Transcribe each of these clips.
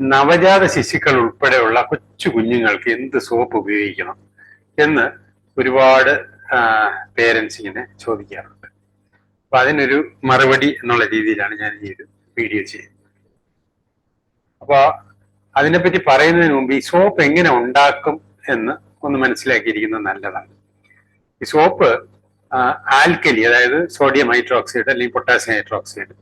നവജാത ശിശുക്കൾ ഉൾപ്പെടെയുള്ള കൊച്ചു കുഞ്ഞുങ്ങൾക്ക് എന്ത് സോപ്പ് ഉപയോഗിക്കണം എന്ന് ഒരുപാട് പേരൻസ് ഇങ്ങനെ ചോദിക്കാറുണ്ട്. അപ്പൊ അതിനൊരു മറുപടി എന്നുള്ള രീതിയിലാണ് ഞാൻ ഈ ഒരു വീഡിയോ ചെയ്യുന്നത്. അപ്പൊ അതിനെപ്പറ്റി പറയുന്നതിന് മുമ്പ് ഈ സോപ്പ് എങ്ങനെ ഉണ്ടാക്കും എന്ന് ഒന്ന് മനസ്സിലാക്കിയിരിക്കുന്നത് നല്ലതാണ്. ഈ സോപ്പ് ആൽക്കലി അതായത് സോഡിയം ഹൈഡ്രോക്സൈഡ് അല്ലെങ്കിൽ പൊട്ടാസ്യം ഹൈഡ്രോക്സൈഡ്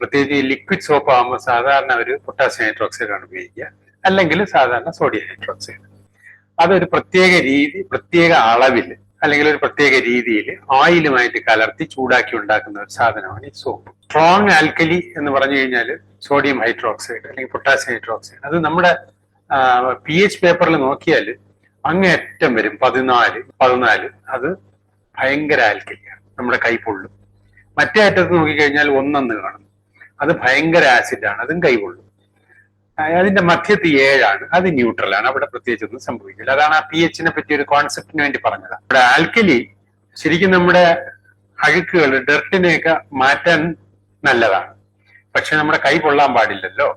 പ്രത്യേകിച്ച് ഈ ലിക്വിഡ് സോപ്പ് ആകുമ്പോൾ സാധാരണ ഒരു പൊട്ടാസ്യം ഹൈഡ്രോക്സൈഡ് ആണ് ഉപയോഗിക്കുക. അല്ലെങ്കിൽ സാധാരണ സോഡിയം ഹൈഡ്രോക്സൈഡ് അതൊരു പ്രത്യേക രീതി പ്രത്യേക അളവിൽ അല്ലെങ്കിൽ ഒരു പ്രത്യേക രീതിയിൽ ഓയിലുമായിട്ട് കലർത്തി ചൂടാക്കി ഉണ്ടാക്കുന്ന ഒരു സാധനമാണ് ഈ സോപ്പ് സ്ട്രോങ് ആൽക്കലി എന്ന് പറഞ്ഞു കഴിഞ്ഞാൽ സോഡിയം ഹൈഡ്രോക്സൈഡ് അല്ലെങ്കിൽ പൊട്ടാസ്യം ഹൈഡ്രോക്സൈഡ് അത് നമ്മുടെ പി എച്ച് പേപ്പറിൽ നോക്കിയാൽ അങ്ങേറ്റം വരും. പതിനാല് പതിനാല്. അത് ഭയങ്കര ആൽക്കലിയാണ് നമ്മുടെ കൈ മറ്റേ അറ്റത്ത് നോക്കിക്കഴിഞ്ഞാൽ ഒന്നെന്ന് കാണും. അത് ഭയങ്കര ആസിഡാണ് അതും കൈകൊള്ളും. അതിന്റെ മധ്യത്തിൽ ഏഴാണ് അത് ന്യൂട്രൽ ആണ് അവിടെ പ്രത്യേകിച്ച് ഒന്നും സംഭവിക്കില്ല. അതാണ് ആ പി എച്ചിനെ പറ്റി ഒരു കോൺസെപ്റ്റിന് വേണ്ടി പറഞ്ഞത്. ഇവിടെ ആൽക്കലി ശരിക്കും നമ്മുടെ അഴുക്കുകൾ ഡെർട്ടിനെയൊക്കെ മാറ്റാൻ നല്ലതാണ്. പക്ഷെ നമ്മുടെ കൈ കൊള്ളാൻ പാടില്ലല്ലോ.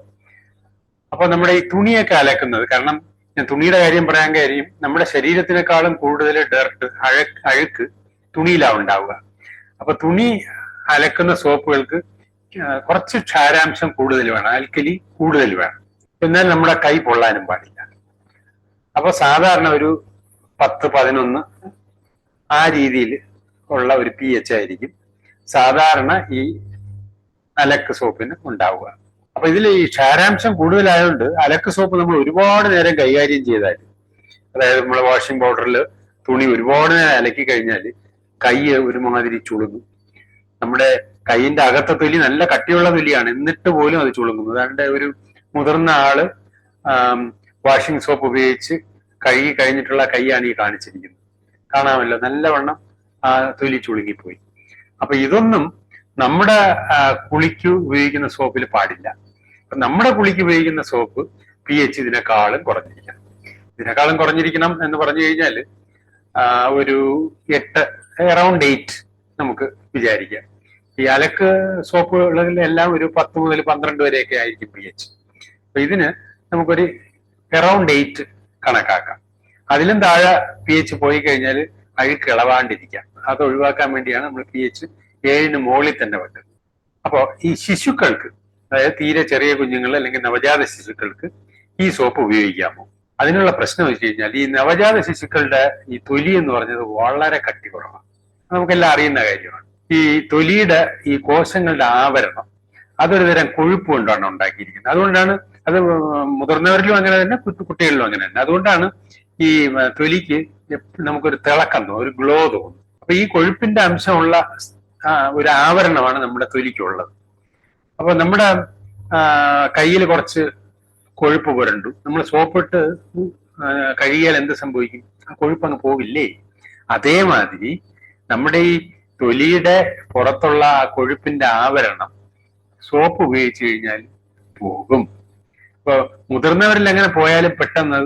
അപ്പൊ നമ്മുടെ ഈ തുണിയൊക്കെ അലക്കുന്നത് കാരണം ഞാൻ തുണിയുടെ കാര്യം പറയാൻ കാര്യം നമ്മുടെ ശരീരത്തിനേക്കാളും കൂടുതൽ ഡെർട്ട് അഴക്ക് അഴുക്ക് തുണിയിലാണ് ഉണ്ടാവുക. അപ്പൊ തുണി അലക്കുന്ന സോപ്പുകൾക്ക് കുറച്ച് ക്ഷാരാംശം കൂടുതൽ വേണം. ആൽക്കലി കൂടുതൽ വേണം. എന്നാൽ നമ്മുടെ കൈ പൊള്ളാനും പാടില്ല. അപ്പൊ സാധാരണ ഒരു പത്ത് പതിനൊന്ന് ആ രീതിയിൽ ഉള്ള ഒരു പി എച്ച് ആയിരിക്കും സാധാരണ ഈ അലക്ക് സോപ്പിന് ഉണ്ടാവുക. അപ്പൊ ഇതിൽ ഈ ക്ഷാരാംശം കൂടുതലായതുകൊണ്ട് അലക്ക് സോപ്പ് നമ്മൾ ഒരുപാട് നേരം കൈകാര്യം ചെയ്താൽ അതായത് നമ്മൾ വാഷിംഗ് പൗഡറിൽ തുണി ഒരുപാട് നേരം അലക്കി കഴിഞ്ഞാൽ കൈ ഒരുമാതിരി ചുളുങ്ങും. നമ്മുടെ കൈയിന്റെ അകത്തെ തൊലി നല്ല കട്ടിയുള്ള തൊലിയാണ്. എന്നിട്ട് പോലും അത് ചുളുങ്ങുന്നു. അതാണ്ട് ഒരു മുതിർന്ന ആൾ വാഷിംഗ് സോപ്പ് ഉപയോഗിച്ച് കഴുകി കഴിഞ്ഞിട്ടുള്ള കൈയാണ് ഈ കാണിച്ചിരിക്കുന്നത്. കാണാമല്ലോ നല്ലവണ്ണം ആ തൊലി ചുളുങ്ങിപ്പോയി. അപ്പൊ ഇതൊന്നും നമ്മുടെ കുളിക്ക് ഉപയോഗിക്കുന്ന സോപ്പിൽ പാടില്ല. നമ്മുടെ കുളിക്ക് ഉപയോഗിക്കുന്ന സോപ്പ് പി എച്ച് ഇതിനേക്കാളും കുറഞ്ഞിരിക്കണം. ഇതിനേക്കാളും കുറഞ്ഞിരിക്കണം എന്ന് പറഞ്ഞു കഴിഞ്ഞാൽ ഒരു എട്ട് അറൗണ്ട് എയ്റ്റ് നമുക്ക് വിചാരിക്കാം. ഈ അലക്ക് സോപ്പുകളിലെല്ലാം ഒരു പത്ത് മുതൽ പന്ത്രണ്ട് വരെയൊക്കെ ആയിരിക്കും പി എച്ച് അപ്പൊ ഇതിന് നമുക്കൊരു എറൗണ്ട് എയ്റ്റ് കണക്കാക്കാം. അതിലും താഴെ പി എച്ച് പോയി കഴിഞ്ഞാൽ അഴുക്ക് ഇളവാണ്ടിരിക്കാം അത് ഒഴിവാക്കാൻ വേണ്ടിയാണ് നമ്മൾ പി എച്ച് ഏഴിന് മുകളിൽ തന്നെ വെക്കുന്നത്. അപ്പോൾ ഈ ശിശുക്കൾക്ക് അതായത് തീരെ ചെറിയ കുഞ്ഞുങ്ങൾ അല്ലെങ്കിൽ നവജാത ശിശുക്കൾക്ക് ഈ സോപ്പ് ഉപയോഗിക്കാമോ അതിനുള്ള പ്രശ്നം വെച്ച് കഴിഞ്ഞാൽ ഈ നവജാത ശിശുക്കളുടെ ഈ തൊലി എന്ന് പറഞ്ഞത് വളരെ കട്ടി കുറവാണ് നമുക്കെല്ലാം അറിയുന്ന കാര്യമാണ്. ഈ തൊലിയുടെ ഈ കോശങ്ങളുടെ ആവരണം അതൊരു തരം കൊഴുപ്പ് കൊണ്ടാണ് ഉണ്ടാക്കിയിരിക്കുന്നത്. അതുകൊണ്ടാണ് അത് മുതിർന്നവരിലും അങ്ങനെ തന്നെ കുട്ടികളിലും അങ്ങനെ തന്നെ. അതുകൊണ്ടാണ് ഈ തൊലിക്ക് നമുക്കൊരു തിളക്കം തോന്നും ഒരു ഗ്ലോ തോന്നും. അപ്പൊ ഈ കൊഴുപ്പിന്റെ അംശമുള്ള ഒരു ആവരണമാണ് നമ്മുടെ തൊലിക്കുള്ളത്. അപ്പൊ നമ്മുടെ കയ്യിൽ കുറച്ച് കൊഴുപ്പ് പുരണ്ടു. നമ്മൾ സോപ്പിട്ട് കഴുകിയാൽ എന്ത് സംഭവിക്കും? ആ കൊഴുപ്പ് അങ്ങ് പോവില്ലേ? അതേമാതിരി നമ്മുടെ ഈ തൊലിയുടെ പുറത്തുള്ള ആ കൊഴുപ്പിന്റെ ആവരണം സോപ്പ് ഉപയോഗിച്ച് കഴിഞ്ഞാൽ പോകും. ഇപ്പൊ മുതിർന്നവരിൽ അങ്ങനെ പോയാലും പെട്ടെന്ന്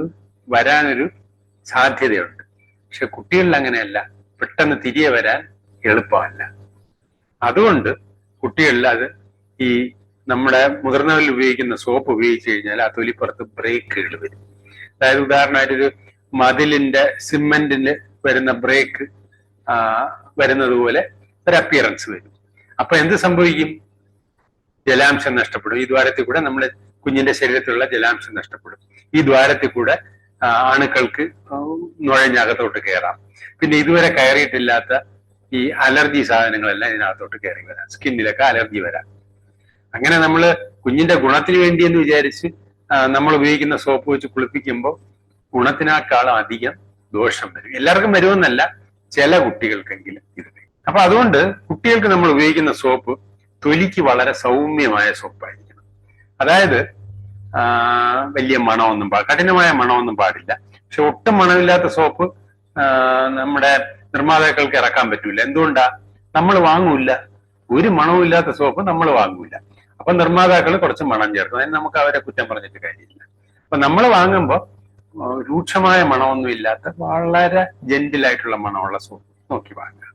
വരാനൊരു സാധ്യതയുണ്ട്. പക്ഷെ കുട്ടികളിൽ അങ്ങനെയല്ല. പെട്ടെന്ന് തിരികെ വരാൻ എളുപ്പമല്ല. അതുകൊണ്ട് കുട്ടികളിൽ അത് ഈ നമ്മുടെ മുതിർന്നവരിൽ ഉപയോഗിക്കുന്ന സോപ്പ് ഉപയോഗിച്ച് കഴിഞ്ഞാൽ ആ തൊലിപ്പുറത്ത് ബ്രേക്കുകൾ വരും. അതായത് ഉദാഹരണമായിട്ട് ഒരു മതിലിന്റെ സിമെന്റിന് വരുന്ന ബ്രേക്ക് വരുന്നത് പോലെ ഒരു അപ്പിയറൻസ് വരും. അപ്പൊ എന്ത് സംഭവിക്കും? ജലാംശം നഷ്ടപ്പെടും. ഈ ദ്വാരത്തിൽ കൂടെ നമ്മൾ കുഞ്ഞിന്റെ ശരീരത്തിലുള്ള ജലാംശം നഷ്ടപ്പെടും. ഈ ദ്വാരത്തിൽ കൂടെ അണുക്കൾക്ക് നുഴഞ്ഞകത്തോട്ട് കയറാം പിന്നെ ഇതുവരെ കയറിയിട്ടില്ലാത്ത ഈ അലർജി സാധനങ്ങളെല്ലാം ഇതിനകത്തോട്ട് കയറി വരാം. സ്കിന്നിലൊക്കെ അലർജി വരാം. അങ്ങനെ നമ്മൾ കുഞ്ഞിന്റെ ഗുണത്തിന് വേണ്ടി എന്ന് വിചാരിച്ച് നമ്മൾ ഉപയോഗിക്കുന്ന സോപ്പ് വെച്ച് കുളിപ്പിക്കുമ്പോൾ ഗുണത്തിനേക്കാളും അധികം ദോഷം വരും. എല്ലാവർക്കും വരുമെന്നല്ല ചില കുട്ടികൾക്കെങ്കിലും ഇത് അപ്പൊ അതുകൊണ്ട് കുട്ടികൾക്ക് നമ്മൾ ഉപയോഗിക്കുന്ന സോപ്പ് തൊലിക്ക് വളരെ സൗമ്യമായ സോപ്പായിരിക്കണം. അതായത് വലിയ മണമൊന്നും പാ കഠിനമായ മണമൊന്നും പാടില്ല. പക്ഷെ ഒട്ടും മണമില്ലാത്ത സോപ്പ് നമ്മുടെ നിർമ്മാതാക്കൾക്ക് ഇറക്കാൻ പറ്റൂല. എന്തുകൊണ്ടാ? നമ്മൾ വാങ്ങൂല ഒരു മണവും ഇല്ലാത്ത സോപ്പ് നമ്മൾ വാങ്ങൂല അപ്പൊ നിർമ്മാതാക്കൾ കുറച്ച് മണം ചേർക്കും. അതിന് നമുക്ക് അവരെ കുറ്റം പറഞ്ഞിട്ട് കാര്യമില്ല. അപ്പൊ നമ്മൾ വാങ്ങുമ്പോൾ രൂക്ഷമായ മണമൊന്നും ഇല്ലാത്ത വളരെ ജെന്റിലായിട്ടുള്ള മണമുള്ള സോപ്പ് നോക്കി വാങ്ങുക.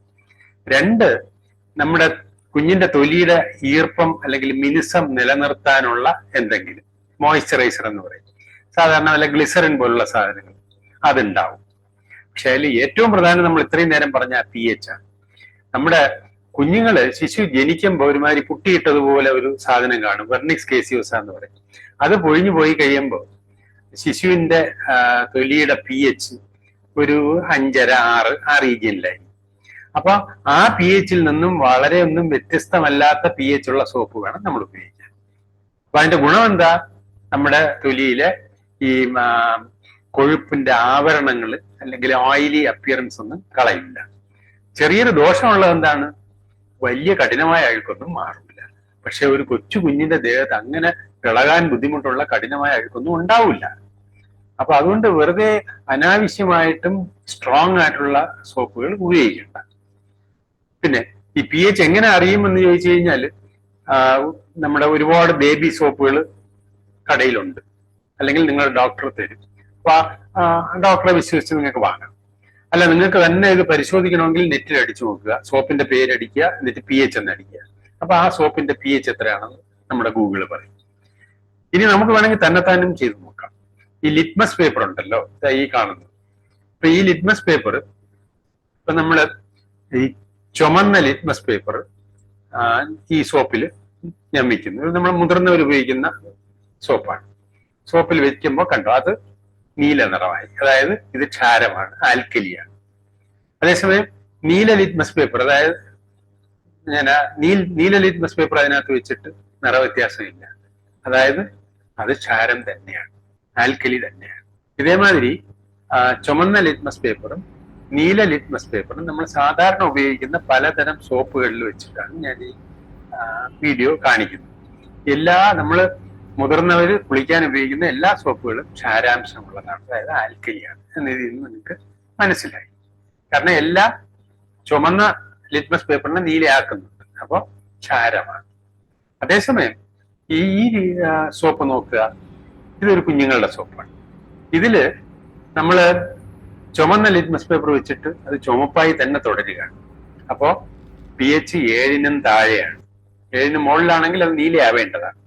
രണ്ട് നമ്മുടെ കുഞ്ഞിന്റെ തൊലിയുടെ ഈർപ്പം അല്ലെങ്കിൽ മിനുസം നിലനിർത്താനുള്ള എന്തെങ്കിലും മോയ്സ്ചറൈസർ എന്ന് പറയും. സാധാരണ വല്ല ഗ്ലിസറിൻ പോലുള്ള സാധനങ്ങൾ അതുണ്ടാവും. പക്ഷെ അതിൽ ഏറ്റവും പ്രധാനം നമ്മൾ ഇത്രയും നേരം പറഞ്ഞ പി എച്ച് ആണ്. നമ്മുടെ കുഞ്ഞുങ്ങൾ ശിശു ജനിക്കുമ്പോൾ ഒരുമാതിരി പുട്ടിയിട്ടതുപോലെ ഒരു സാധനം കാണും. വെർണിക്സ് കേസിയോസ എന്ന് പറയും. അത് പൊഴിഞ്ഞു പോയി കഴിയുമ്പോൾ ശിശുവിന്റെ തൊലിയുടെ പി എച്ച് ഒരു അഞ്ചര ആറ് ആ റീജിയനിലായി അപ്പൊ ആ പി എച്ചിൽ നിന്നും വളരെ ഒന്നും വ്യത്യസ്തമല്ലാത്ത പി എച്ച് ഉള്ള സോപ്പ് വേണം നമ്മൾ ഉപയോഗിക്കാൻ. അപ്പൊ അതിന്റെ ഗുണം എന്താ? നമ്മുടെ തൊലിയിലെ ഈ കൊഴുപ്പിന്റെ ആവരണങ്ങൾ അല്ലെങ്കിൽ ഓയിലി അപ്പിയറൻസ് ഒന്നും കളയില്ല. ചെറിയൊരു ദോഷമുള്ളത് എന്താണ്? വലിയ കഠിനമായ അഴുക്കൊന്നും മാറില്ല പക്ഷെ ഒരു കൊച്ചു കുഞ്ഞിന്റെ ദേഹത്ത് അങ്ങനെ ഇളകാൻ ബുദ്ധിമുട്ടുള്ള കഠിനമായ അഴുക്കൊന്നും ഉണ്ടാവില്ല. അപ്പൊ അതുകൊണ്ട് വെറുതെ അനാവശ്യമായിട്ടും സ്ട്രോങ് ആയിട്ടുള്ള സോപ്പുകൾ ഉപയോഗിക്കണ്ട. പിന്നെ ഈ പി എച്ച് എങ്ങനെ അറിയുമെന്ന് ചോദിച്ചു കഴിഞ്ഞാൽ നമ്മുടെ ഒരുപാട് ബേബി സോപ്പുകൾ കടയിലുണ്ട്. അല്ലെങ്കിൽ നിങ്ങൾ ഡോക്ടർ തരും. അപ്പൊ ഡോക്ടറെ വിശ്വസിച്ച് നിങ്ങൾക്ക് വാങ്ങാം. അല്ല നിങ്ങൾക്ക് തന്നെ ഇത് പരിശോധിക്കണമെങ്കിൽ നെറ്റിൽ അടിച്ചു നോക്കുക. സോപ്പിന്റെ പേര് അടിക്കുക എന്നിട്ട് പി എച്ച് എന്ന് അടിക്കുക. അപ്പൊ ആ സോപ്പിന്റെ പി എച്ച് എത്രയാണെന്ന് നമ്മുടെ ഗൂഗിൾ പറയും. ഇനി നമുക്ക് വേണമെങ്കിൽ തന്നെത്താനും ചെയ്ത് നോക്കാം. ഈ ലിറ്റ്മസ് പേപ്പർ ഉണ്ടല്ലോ ഈ കാണുന്നത്. അപ്പൊ ഈ ലിറ്റ്മസ് പേപ്പർ ഇപ്പൊ നമ്മൾ ഈ ചുമന്ന ലിറ്റ്മസ് പേപ്പർ ഈ സോപ്പിൽ ഞാൻ വയ്ക്കുന്നു നമ്മൾ മുതിർന്നവർ ഉപയോഗിക്കുന്ന സോപ്പാണ്. സോപ്പിൽ വെക്കുമ്പോൾ കണ്ടോ അത് നീല നിറമായി. അതായത് ഇത് ക്ഷാരമാണ് ആൽക്കലിയാണ്. അതേസമയം നീല ലിറ്റ്മസ് പേപ്പർ അതായത് ഞാൻ നീൽ നീല ലിറ്റ്മസ് പേപ്പർ അതിനകത്ത് വെച്ചിട്ട് നിറവ്യത്യാസമില്ല. അതായത് അത് ക്ഷാരം തന്നെയാണ് ആൽക്കലി തന്നെയാണ്. ഇതേമാതിരി ചുമന്ന ലിറ്റ്മസ് പേപ്പറും നീല ലിറ്റ്മസ് പേപ്പറും നമ്മൾ സാധാരണ ഉപയോഗിക്കുന്ന പലതരം സോപ്പുകളിൽ വെച്ചിട്ടാണ് ഞാൻ ഈ വീഡിയോ കാണിക്കുന്നത്. എല്ലാ നമ്മൾ മുതിർന്നവർ കുളിക്കാൻ ഉപയോഗിക്കുന്ന എല്ലാ സോപ്പുകളും ക്ഷാരാംശമുള്ളതാണ് അതായത് ആൽക്കലിയാണ് എന്ന രീതിയിൽ നിന്ന് നിങ്ങൾക്ക് മനസ്സിലായി. കാരണം എല്ലാ ചുമന്ന ലിറ്റ്മസ് പേപ്പറിനെ നീലയാക്കുന്നുണ്ട് അപ്പോൾ ക്ഷാരമാണ്. അതേസമയം ഈ ഈ സോപ്പ് നോക്കുക. ഇതൊരു കുഞ്ഞുങ്ങളുടെ സോപ്പാണ്. ഇതിൽ നമ്മൾ ചുമന്ന ലിറ്റ്മസ് പേപ്പർ വെച്ചിട്ട് അത് ചുമപ്പായി തന്നെ തുടരുകയാണ്. അപ്പോ പി എച്ച് ഏഴിനും താഴെയാണ്. ഏഴിന് മുകളിലാണെങ്കിൽ അത് നീലയാവേണ്ടതാണ്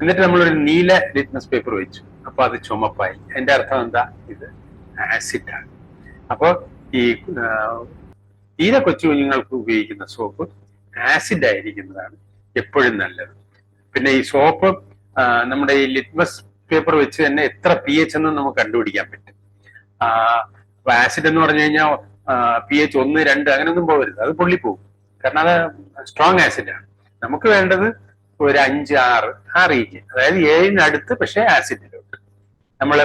എന്നിട്ട് നമ്മളൊരു നീല ലിറ്റ്മസ് പേപ്പർ വെച്ചു. അപ്പൊ അത് ചുമപ്പായി. എന്റെ അർത്ഥം എന്താ? ഇത് ആസിഡാണ്. അപ്പോ ഈ തീരെ കൊച്ചു കുഞ്ഞുങ്ങൾക്ക് ഉപയോഗിക്കുന്ന സോപ്പ് ആസിഡ് ആയിരിക്കുന്നതാണ് എപ്പോഴും നല്ലത്. പിന്നെ ഈ സോപ്പ് നമ്മുടെ ഈ ലിറ്റ്മസ് പേപ്പർ വെച്ച് തന്നെ എത്ര പി എച്ച് എന്ന് നമുക്ക് കണ്ടുപിടിക്കാൻ പറ്റും. ആസിഡ് എന്ന് പറഞ്ഞു കഴിഞ്ഞാൽ പി എച്ച് ഒന്ന് രണ്ട് അങ്ങനെയൊന്നും പോകരുത്. അത് പൊള്ളിപ്പോകും കാരണം അത് സ്ട്രോങ് ആസിഡാണ് നമുക്ക് വേണ്ടത് ഒരു അഞ്ച് ആറ് ആ റീജിയൻ അതായത് ഏഴിന് അടുത്ത് പക്ഷേ ആസിഡിലോട്ട് നമ്മൾ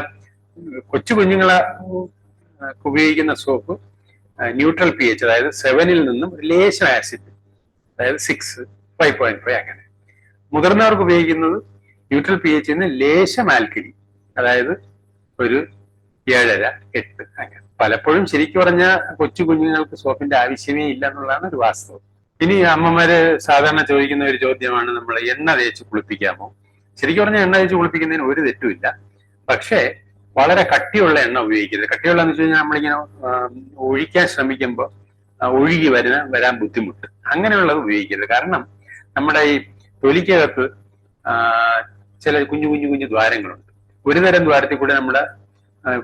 കൊച്ചു കുഞ്ഞുങ്ങളെ ഉപയോഗിക്കുന്ന സോപ്പ് ന്യൂട്രൽ പി എച്ച് അതായത് സെവനിൽ നിന്നും ലേശം ആസിഡ് അതായത് സിക്സ് ഫൈവ് പോയിന്റ് ഫൈവ് അങ്ങനെ. മുതിർന്നവർക്ക് ഉപയോഗിക്കുന്നത് ന്യൂട്രൽ പി എച്ച് ലേശം ആൽക്കലി അതായത് ഒരു ഏഴര എട്ട് അങ്ങനെ പലപ്പോഴും ശരിക്കും പറഞ്ഞ കൊച്ചു കുഞ്ഞുങ്ങൾക്ക് സോപ്പിന്റെ ആവശ്യമേ ഇല്ല എന്നുള്ളതാണ് ഒരു വാസ്തവം. ഇനി അമ്മമാര് സാധാരണ ചോദിക്കുന്ന ഒരു ചോദ്യമാണ് നമ്മൾ എണ്ണ തേച്ച് കുളിപ്പിക്കാമോ? ശരിക്കും പറഞ്ഞാൽ എണ്ണ തേച്ച് കുളിപ്പിക്കുന്നതിന് ഒരു തെറ്റുമില്ല പക്ഷേ വളരെ കട്ടിയുള്ള എണ്ണ ഉപയോഗിക്കരുത്. കട്ടിയുള്ള എന്ന് വെച്ച് കഴിഞ്ഞാൽ നമ്മളിങ്ങനെ ഒഴിക്കാൻ ശ്രമിക്കുമ്പോൾ ഒഴുകി വരുന്ന വരാൻ ബുദ്ധിമുട്ട്. അങ്ങനെയുള്ളത് ഉപയോഗിക്കരുത്. കാരണം നമ്മുടെ ഈ തൊലിക്കകത്ത് ചില കുഞ്ഞു കുഞ്ഞു കുഞ്ഞു ദ്വാരങ്ങളുണ്ട്. ഒരു തരം ദ്വാരത്തിൽ കൂടെ നമ്മുടെ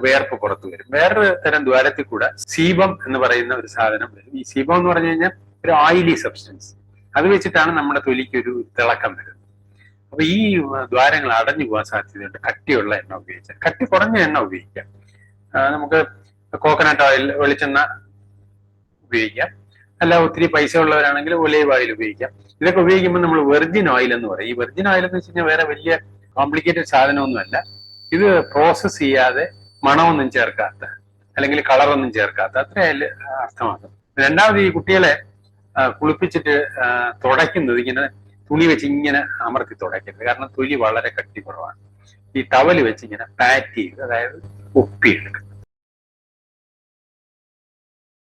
വേർപ്പ് പുറത്തു വരും. വേറൊരു തരം ദ്വാരത്തിൽ കൂടെ സീബം എന്ന് പറയുന്ന ഒരു സാധനം വരും. ഈ സീബം എന്ന് പറഞ്ഞു കഴിഞ്ഞാൽ ഒരു ഓയിലി സബ്സ്റ്റൻസ് അത് വെച്ചിട്ടാണ് നമ്മുടെ തൊലിക്ക് ഒരു തിളക്കം വരുന്നത്. അപ്പൊ ഈ ദ്വാരങ്ങൾ അടഞ്ഞു പോകാൻ സാധ്യതയുണ്ട്. കട്ടിയുള്ള എണ്ണ ഉപയോഗിച്ചാൽ. കട്ടി കുറഞ്ഞ എണ്ണ ഉപയോഗിക്കാം. നമുക്ക് കോക്കനട്ട് ഓയിൽ വെളിച്ചെണ്ണ ഉപയോഗിക്കാം. അല്ല ഒത്തിരി പൈസ ഉള്ളവരാണെങ്കിൽ ഒലൈവ് ഓയിൽ ഉപയോഗിക്കാം. ഇതൊക്കെ ഉപയോഗിക്കുമ്പോൾ നമ്മൾ വെർജിൻ ഓയിൽ എന്ന് പറയും. ഈ വെർജിൻ ഓയിൽ എന്ന് വെച്ച് കഴിഞ്ഞാൽ വേറെ വലിയ കോംപ്ലിക്കേറ്റഡ് സാധനമൊന്നുമല്ല. ഇത് പ്രോസസ്സ് ചെയ്യാതെ മണമൊന്നും ചേർക്കാത്ത അല്ലെങ്കിൽ കളറൊന്നും ചേർക്കാത്ത അത്ര അർത്ഥമാക്കും. രണ്ടാമത് ഈ കുട്ടികളെ കുളിപ്പിച്ചിട്ട് തുടയ്ക്കുന്നത് ഇങ്ങനെ തുണി വെച്ച് ഇങ്ങനെ അമർത്തി തുടയ്ക്കരുത്. കാരണം തൊലി വളരെ കട്ടി കുറവാണ് ഈ ടവൽ വെച്ച് ഇങ്ങനെ പാറ്റ് ചെയ്ത് അതായത് ഒപ്പിയെടുക്കും